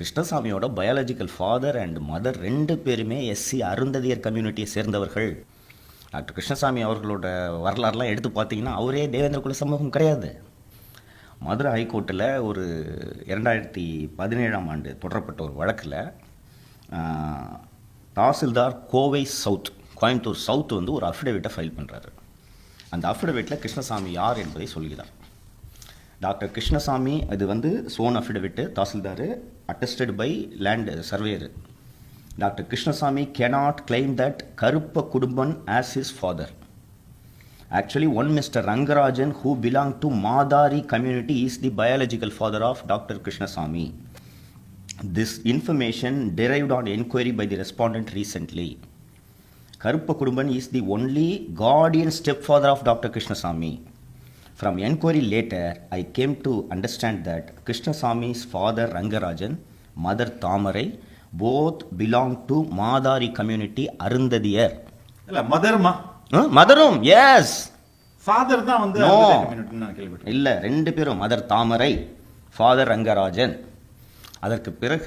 கிருஷ்ணசாமியோட biological father and mother ரெண்டு பேருமே SC Arunthathiyar கம்யூனிட்டியை சேர்ந்தவர்கள். டாக்டர் கிருஷ்ணசாமி அவர்களோட வரலாறுலாம் எடுத்து பார்த்தீங்கன்னா அவரே தேவேந்திர குல சமூகம் கிடையாது. மதுரை ஹைகோர்ட்டில் ஒரு இரண்டாயிரத்தி பதினேழாம் ஆண்டு தொடரப்பட்ட ஒரு வழக்கில் தாசில்தார் கோவை சவுத் கோயம்புத்தூர் சவுத் வந்து ஒரு அஃபிடவிட்டை ஃபைல் பண்ணுறாரு அந்த அஃபிடவிட்டில் கிருஷ்ணசாமி யார் என்பதை சொல்கிறார். டாக்டர் கிருஷ்ணசாமி இது வந்து sworn affidavit tahsildar attested by land surveyor doctor Krishnasamy cannot claim that Karuppa Kudumban as is father actually one mister Rangarajan who belong to Madhari community is the biological father of doctor Krishnasamy this information derived on enquiry by the respondent recently Karuppa Kudumban is the only guardian step father of doctor Krishnasamy From enquiry later, I came to understand that Krishnasamy's father Rangarajan, mother Tamarai, both belong to Madari community Arundadiyar. இல்ல மதர்மா S father தான் வந்து. Community இல்லை ரெண்டு பேரும் mother தாமரை father Rangarajan அதற்கு பிறகு